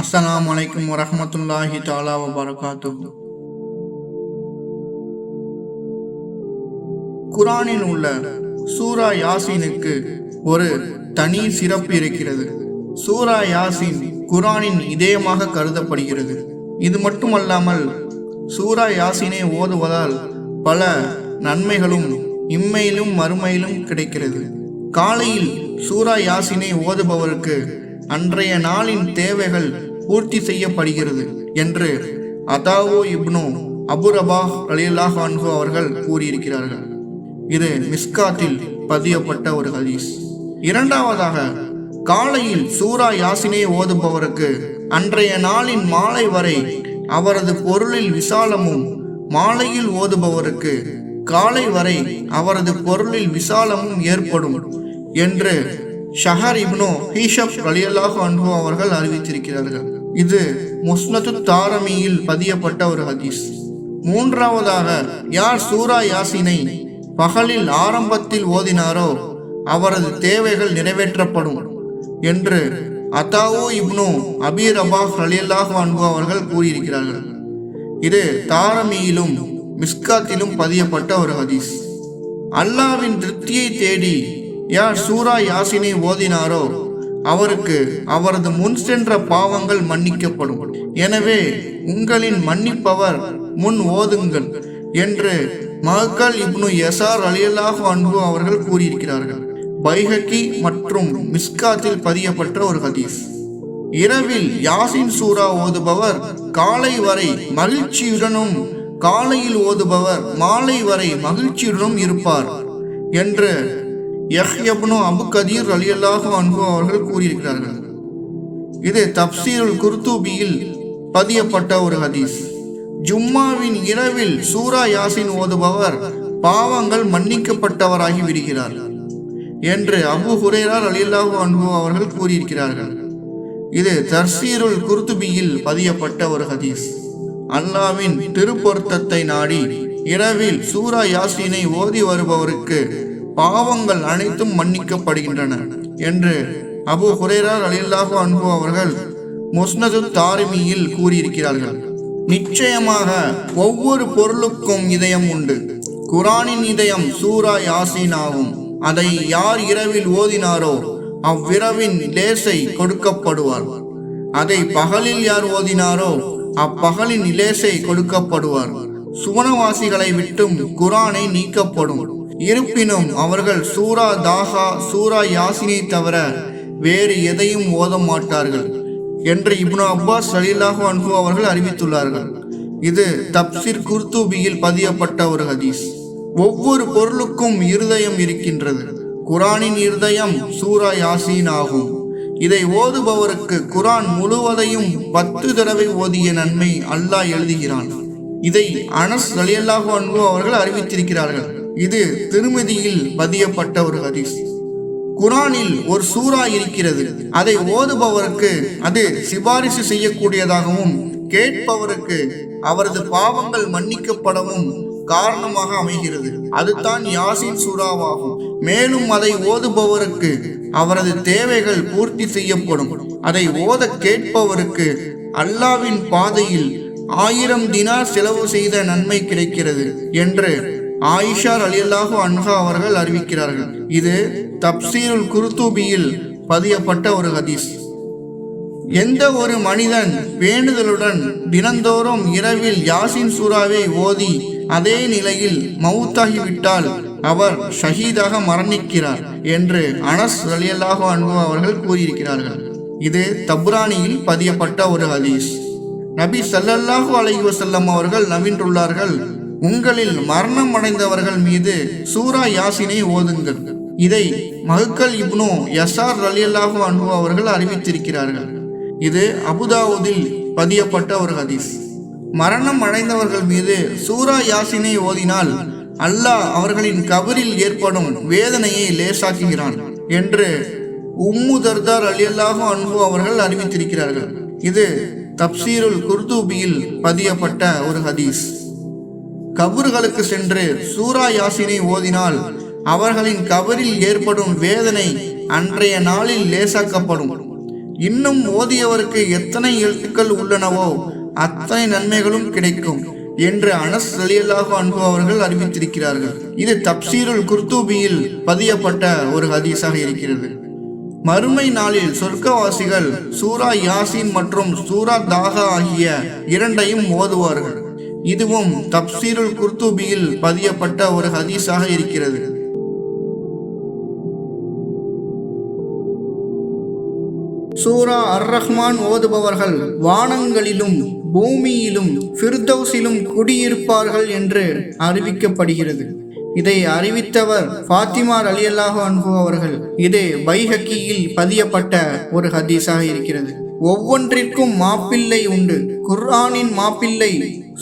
அஸ்லாம் அலைக்கும் வரமத்துல்லாஹி தாலா வபரகாத்து குரானில் உள்ள சூரா யாசீனுக்கு ஒரு தனி சிறப்பு இருக்கிறது. சூரா யாசீன் குரானின் இதயமாக கருதப்படுகிறது. இது மட்டுமல்லாமல் சூரா யாசீனை ஓதுவதால் பல நன்மைகளும் இம்மையிலும் மறுமையிலும் கிடைக்கிறது. காலையில் சூரா யாசினை ஓதுபவருக்கு அன்றைய நாளின் தேவைகள் பூர்த்தி செய்யப்படுகிறது என்று அதாவோ இப்னு அபுரபா அலிலாஹ் அன்ஹு அவர்கள் கூறியிருக்கிறார்கள். இது மிஸ்காத்தில் பதியப்பட்ட ஒரு ஹதீஸ். இரண்டாவதாக காலையில் சூரா யாசினை ஓதுபவருக்கு அன்றைய நாளின் மாலை வரை அவரது பொருளில் விசாலமும் மாலையில் ஓதுபவருக்கு காலை வரை அவரது பொருளில் விசாலமும் ஏற்படும் என்று ஷஹர் இப்னோ ஹீஷப் அலியல்லாஹு அன்பு அவர்கள் அறிவித்திருக்கிறார்கள். இது முஸ்னது தாரமியில் பதியப்பட்ட ஒரு ஹதீஸ். மூன்றாவதாக யார் சூரா யாசினை பகலில் ஆரம்பத்தில் ஓதினாரோ அவரது தேவைகள் நிறைவேற்றப்படும் என்று அத்தாவோ இப்னோ அபீர் அபாஹ் அலியல்லாஹு அன்பு அவர்கள் கூறியிருக்கிறார்கள். இது தாரமியிலும் மிஸ்காத்திலும் பதியப்பட்ட ஒரு ஹதீஸ். அல்லாவின் திருப்தியை தேடி யார் சூரா யாசினை ஓதினாரோ அவருக்கு அவரது முன் சென்ற பாவங்கள் மன்னிக்கப்படும். எனவே உங்களின் மன்னிப்பவர் முன் ஓதுங்கள் என்று மகக்கல் இப்னு எசார் அலியல்லாஹ் அன்பு அவர்கள் கூறியிருக்கிறார்கள். பைஹக்கி மற்றும் மிஸ்காத்தில் பதியப்பட்ட ஒரு ஹதீஸ். இரவில் யாசின் சூரா ஓதுபவர் காலை வரை மகிழ்ச்சியுடனும் காலையில் ஓதுபவர் மாலை வரை மகிழ்ச்சியுடனும் இருப்பார் என்று யஹ்யப்னு அபு கதீர் அலியல்லாஹு அன்பு அவர்கள் கூறியிருக்கிறார்கள். இது தப்சீருல் குர்தூபியில் பதியப்பட்ட ஒரு ஹதீஸ். ஜும்மாவின் இரவில் சூரா யாசின் ஓதுபவர் பாவங்கள் மன்னிக்கப்பட்டவராகி விடுகிறார் என்று அபு ஹுரேரார் அலில்லாஹு அன்பு அவர்கள் கூறியிருக்கிறார்கள். இது தர்சீருல் குர்துபியில் பதியப்பட்ட ஒரு ஹதீஸ். அல்லாவின் திருப்பொருத்தத்தை நாடி இரவில் சூரா யாசினை ஓதி வருபவருக்கு பாவங்கள் அனைத்தும் மன்னிக்கப்படுகின்றன என்று அபு ஹுரேரார் அலில்லாஹு அன்பு அவர்கள் முஸ்னது தாரிமியில் கூறியிருக்கிறார்கள். நிச்சயமாக ஒவ்வொரு பொருளுக்கும் இதயம் உண்டு. குரானின் இதயம் சூரா யாசின் ஆகும். அதை யார் இரவில் ஓதினாரோ அவ்விரவின் லேசை கொடுக்கப்படுவார். அதை பகலில் யார் ஓதினாரோ அப்பகலின் இலேசை கொடுக்கப்படுவார். சுவனவாசிகளை விட்டும் குரானை நீக்கப்படும். இருப்பினும் அவர்கள் சூரா தாகா சூரா யாசினை தவிர வேறு எதையும் ஓத மாட்டார்கள் என்று இப்னு அப்பாஸ் சலீலாஹு அன்பு அவர்கள் அறிவித்துள்ளார்கள். இது தப்சிர் குர்தூபியில் பதியப்பட்ட ஒரு ஹதீஸ். ஒவ்வொரு பொருளுக்கும் இருதயம் இருக்கின்றது. குரானின் இருதயம் சூரா யாசீன் ஆகும். இதை ஓதுபவருக்கு குரான் முழுவதையும் பத்து தடவை ஓதிய நன்மை அல்லாஹ் எழுதுகிறான். இதை அனஸ் அலியல்லாஹு அன்பு அவர்கள் அறிவித்திருக்கிறார்கள். இது திருமதியில் பதியப்பட்ட ஒரு ஹதீஸ். குரானில் ஒரு சூறா இருக்கிறது. அதை ஓதுபவருக்கு அது சிபாரிசு செய்யக்கூடியதாகவும் கேட்பவருக்கு அவரது பாவங்கள் மன்னிக்கப்படவும் காரணமாக அமைகிறது. அதுதான் யாசின் சூறாவாகும். மேலும் அதை ஓதுபவருக்கு அவரது தேவைகள் பூர்த்தி செய்யப்படும். அதை ஓத கேட்பவருக்கு அல்லாவின் பாதையில் ஆயிரம் தினார் செலவு செய்த நன்மை கிடைக்கிறது என்று ஆயிஷார் அலியல்லாஹு அன்ஹா அவர்கள் அறிவிக்கிறார்கள். இது தப்சீருல் குருத்தூபியில் பதியப்பட்ட ஒரு ஹதீஸ். எந்த ஒரு மனிதன் வேண்டுதலுடன் தினந்தோறும் இரவில் யாசின் சூறாவை ஓதி அதே நிலையில் மவுத்தாகிவிட்டால் அவர் ஷஹீதாக மரணிக்கிறார் என்று அனஸ் அலியல்லாஹு அன்பு அவர்கள் கூறியிருக்கிறார்கள். இது தப்ரானியில் பதியப்பட்ட ஒரு ஹதீஸ். நபி சல்லல்லாஹு அலைஹி வசல்லம் அவர்கள் நவின்றுள்ளார்கள். உங்களில் மரணம் அடைந்தவர்கள் மீது சூரா யாசினை ஓதுங்கள். இதை மகுக்கல் இப்னு எஸ்ஆர் அலியல்லாஹு அன்பு அவர்கள் அறிவித்திருக்கிறார்கள். இது அபுதாவுதில் பதியப்பட்ட ஒரு ஹதீஸ். மரணம் அடைந்தவர்கள் மீது சூரா யாசினை ஓதினால் அல்லாஹ் அவர்களின் கபரில் ஏற்படும் வேதனையை லேசாக்குகிறான் என்று உம்மு தர்தார் அலியல்லாஹு அன்பு அவர்கள் அறிவித்திருக்கிறார்கள். இது தப்சீருல் குர்தூபியில் பதியப்பட்ட ஒரு ஹதீஸ். கபறுகளுக்கு சென்று சூரா யாசினை ஓதினால் அவர்களின் கபரில் ஏற்படும் வேதனை அன்றைய நாளில் லேசாக்கப்படும். இன்னும் ஓதியவருக்கு எத்தனை எழுத்துக்கள் உள்ளனவோ அத்தனை நன்மைகளும் கிடைக்கும் என்று அனஸ் ரலியல்லாஹு அன்பு அவர்கள் அறிவித்திருக்கிறார்கள். இது தப்சீருல் குர்தூபியில் பதியப்பட்ட ஒரு ஹதீஸாக இருக்கிறது. மறுமை நாளில் சொர்க்கவாசிகள் சூரா யாசின் மற்றும் சூரா தாகா ஆகிய இரண்டையும் ஓதுவார்கள். இதுவும் தப்சீருல் குர்தூபியில் பதியப்பட்ட ஒரு ஹதீஸாக இருக்கிறது. சூரா அர் ரஹ்மான் ஓதுபவர்கள் வானங்களிலும் பூமியிலும் ஃபிர்தௌசிலும் குடியிருப்பார்கள் என்று அறிவிக்கப்படுகிறது. இதை அறிவித்தவர் ஃபாத்திமார் அலியல்லாஹு அன்பு அவர்கள். இது பைஹக்கியில் பதியப்பட்ட ஒரு ஹதீஸாக இருக்கிறது. ஒவ்வொன்றிற்கும் மாப்பிள்ளை உண்டு. குர்ஆனின் மாப்பிள்ளை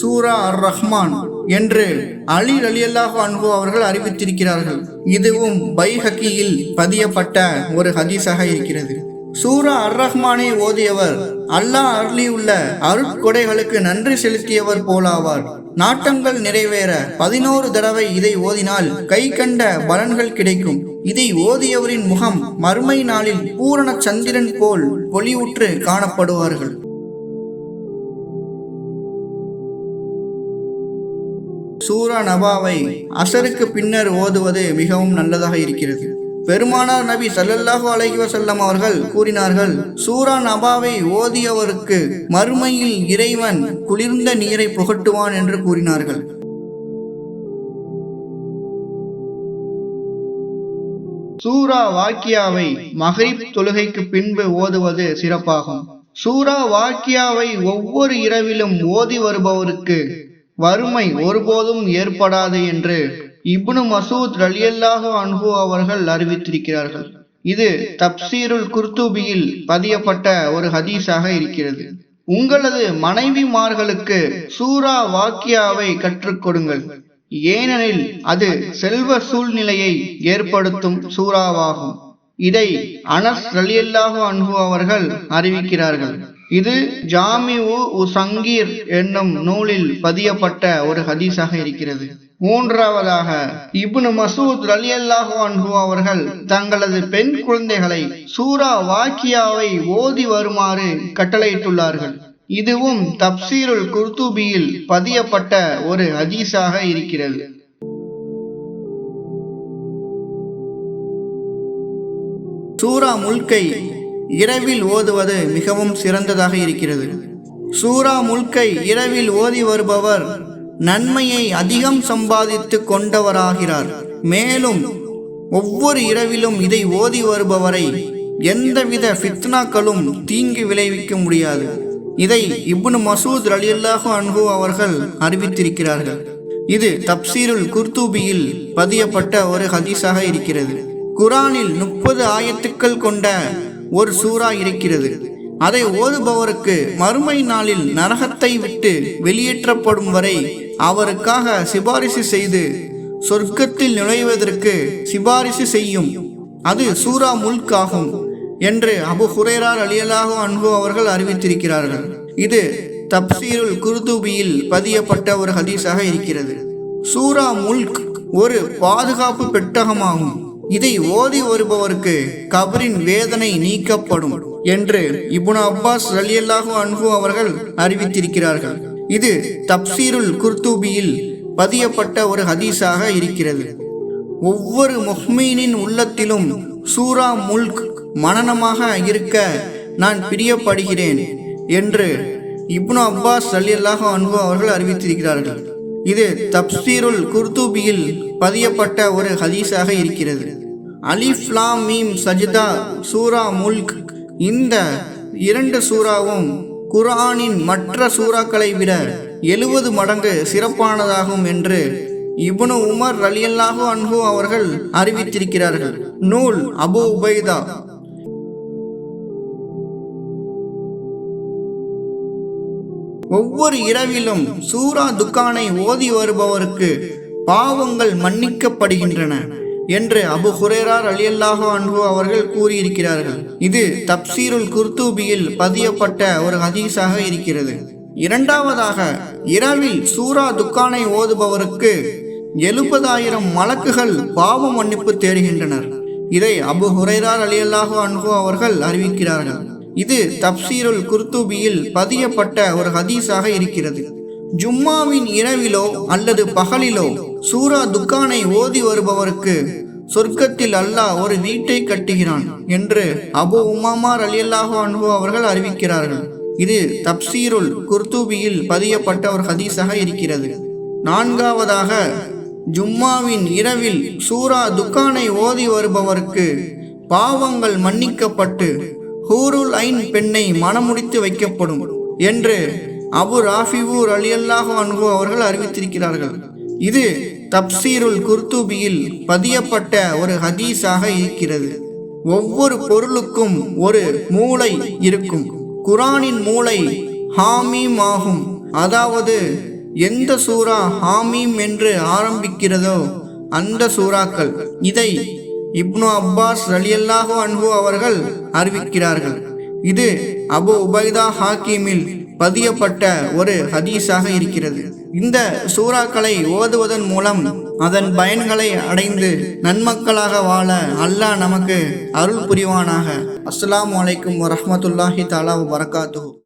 சூரா அர் ரஹ்மான் என்று அலி அலியல்லாஹு அன்பு அவர்கள் அறிவித்திருக்கிறார்கள். இதுவும் பைஹக்கியில் பதியப்பட்ட ஒரு ஹதீஸாக இருக்கிறது. சூரா அர் ரஹ்மானை ஓதியவர் அல்லாஹ் அருளியுள்ள அருட்கொடைகளுக்கு நன்றி செலுத்தியவர் போலாவார். நாட்டங்கள் நிறைவேற பதினோரு தடவை இதை ஓதினால் கை கண்ட பலன்கள் கிடைக்கும். இதை ஓதியவரின் முகம் மறுமை நாளில் பூரண சந்திரன் போல் பொலிவுற்று காணப்படுவார்கள். சூரா நபாவை அசருக்கு பின்னர் ஓதுவது மிகவும் நல்லதாக இருக்கிறது. பெருமானார் நபி சல்லல்லாஹு அலஹி வசல்லம் அவர்கள் கூறினார்கள் சூரா நபாவை ஓதியவருக்கு மறுமையில் இறைவன் குளிர்ந்த நீரை புகட்டுவான் என்று கூறினார்கள். சூரா வாக்கியாவை மகரிப் தொழுகைக்கு பின்பு ஓதுவது சிறப்பாகும். சூரா வாக்கியாவை ஒவ்வொரு இரவிலும் ஓதி வருபவருக்கு வறுமை ஒருபோதும் ஏற்படாது என்று இப்னு மசூத் ரலியல்லாஹு அன்பு அவர்கள் அறிவித்திருக்கிறார்கள். இது தப்சீருல் குர்துபியில் பதியப்பட்ட ஒரு ஹதீஸாக இருக்கிறது. உங்களது மனைவிமார்களுக்கு சூரா வாக்கியாவை கற்றுக் கொடுங்கள். ஏனெனில் அது செல்வ சூழ்நிலையை ஏற்படுத்தும் சூறாவாகும். இதை அனஸ் ரலியல்லாஹு அன்பு அவர்கள் அறிவிக்கிறார்கள். இது ஜாமி உ சங்கீர் என்னும் நூலில் பதியப்பட்ட ஒரு ஹதீஸாக இருக்கிறது. மூன்றாவதாக இப்னு மசூத் ரலியல்லாஹு அன்ஹு அவர்கள் தங்களது பெண் குழந்தைகளை சூரா வாக்கியாவை ஓதி வருமாறு கட்டளையிட்டுள்ளார்கள். இதுவும் தப்சீருல் குர்துபியில் பதியப்பட்ட ஒரு ஹதீஸாக இருக்கிறது. சூரா முல்கை இரவில் ஓதுவது மிகவும் சிறந்ததாக இருக்கிறது. சூரா முல்கை இரவில் ஓதி வருபவர் நன்மையை அதிகம் சம்பாதித்து கொண்டவராகிறார். மேலும் ஒவ்வொரு இரவிலும் இதை ஓதி வருபவரை எந்தவித ஃபித்னாக்களும் தீங்கு விளைவிக்க முடியாது. இதை இப்னு மசூத் ரலியல்லாஹு அன்ஹு அவர்கள் அறிவித்திருக்கிறார்கள். இது தப்சீருல் குர்தூபியில் பதியப்பட்ட ஒரு ஹதீஸாக இருக்கிறது. குரானில் முப்பது ஆயத்துக்கள் கொண்ட ஒரு சூறா இருக்கிறது. அதை ஓதுபவருக்கு மறுமை நாளில் நரகத்தை விட்டு வெளியேற்றப்படும் வரை அவருக்காக சிபாரிசு செய்து சொர்க்கத்தில் நுழைவதற்கு சிபாரிசு செய்யும். அது சூரா முல்க் ஆகும் என்று அபு ஹுரேரார் அலியலாக அன்பு அவர்கள் அறிவித்திருக்கிறார்கள். இது தப்சீருல் குருதுபியில் பதியப்பட்ட ஒரு ஹதீஸாக இருக்கிறது. சூரா முல்க் ஒரு பாதுகாப்பு பெட்டகமாகும். இதை ஓதி வருபவருக்கு கபரின் வேதனை நீக்கப்படும் என்று இப்னு அப்பாஸ் ரலியல்லாஹு அன்ஹு அவர்கள் அறிவித்திருக்கிறார்கள். இது தப்சீருல் குர்தூபியில் பதியப்பட்ட ஒரு ஹதீஸாக இருக்கிறது. ஒவ்வொரு முஹ்மீனின் உள்ளத்திலும் சூரா முல்க் மனனமாக இருக்க நான் பிரியப்படுகிறேன் என்று இப்னு அப்பாஸ் ரலியல்லாஹு அன்பு அவர்கள் அறிவித்திருக்கிறார்கள். இது தப்சீருல் குர்தூபியில் பதியப்பட்ட ஒரு ஹதீஸாக இருக்கிறது. அலிஃப்லாம் மீம் சஜிதா சூரா முல்க் இந்த இரண்டு சூறாவும் குர்ஆனின் மற்ற சூறாக்களை விட எழுபது மடங்கு சிறப்பானதாகும் என்று இப்னு உமர் அலியல்லாஹு அன்ஹு அவர்கள் அறிவித்திருக்கிறார்கள். நூல் அபு உபைதா. ஒவ்வொரு இரவிலும் சூரா துக்கானை ஓதி வருபவருக்கு பாவங்கள் மன்னிக்கப்படுகின்றன என்று அபு ஹுரேரார் அலியல்லாஹோ அன்பு அவர்கள் கூறியிருக்கிறார்கள். இது தப்சீருல் குர்தூபியில் பதியப்பட்ட ஒரு ஹதீஸாக இருக்கிறது. இரண்டாவதாக இரவில் சூரா துக்கானை ஓதுபவருக்கு எழுபதாயிரம் மலக்குகள் பாவ மன்னிப்பு தேடுகின்றனர். இதை அபு ஹுரைரார் அலியல்லாஹோ அன்பு அவர்கள் அறிவிக்கிறார்கள். இது தப்சீருல் குர்துபியில் பதியப்பட்ட ஒரு ஹதீஸாக இருக்கிறது. ஜும்மாவின் இரவிலோ அல்லது பகலிலோ சூரா துக்கானை ஓதி வருபவருக்கு சொர்க்கத்தில் அல்லாஹ் ஒரு வீட்டை கட்டுகிறான் என்று அபு உமாமார் அலியல்லாஹு அன்பு அவர்கள் அறிவிக்கிறார்கள். இது தப்சீருல் குர்துபியில் பதியப்பட்ட ஒரு ஹதீஸாக இருக்கிறது. நான்காவதாக ஜும்மாவின் இரவில் சூரா துக்கானை ஓதி வருபவருக்கு பாவங்கள் மன்னிக்கப்பட்டு ஹூருல் ஐன் பெண்ணை மணமுடித்து வைக்கப்படும் என்று அபு ராஃபிவூர் அலியல்லாஹு அன்ஹு அவர்கள் அறிவித்திருக்கிறார்கள். இது தப்சீருல் குர்துபியில் பதியப்பட்ட ஒரு ஹதீஸாக இருக்கிறது. ஒவ்வொரு பொருளுக்கும் ஒரு மூளை இருக்கும். குரானின் மூளை ஹாமீம் ஆகும். அதாவது எந்த சூரா ஹாமீம் என்று ஆரம்பிக்கிறதோ அந்த சூறாக்கள். இதை இப்னு அப்பாஸ் ரலியல்லாஹு அன்பு அவர்கள் அறிவிக்கிறார்கள். இது அபு உபைதா ஹாக்கிமில் பதியப்பட்ட ஒரு ஹதீஸாக இருக்கிறது. இந்த சூறாக்களை ஓதுவதன் மூலம் அதன் பயன்களை அடைந்து நன்மக்களாக வாழ அல்லாஹ் நமக்கு அருள் புரிவானாக. அஸ்லாம் வலைக்கும் வரமத்துல்லாஹி தாலா வரகாத்து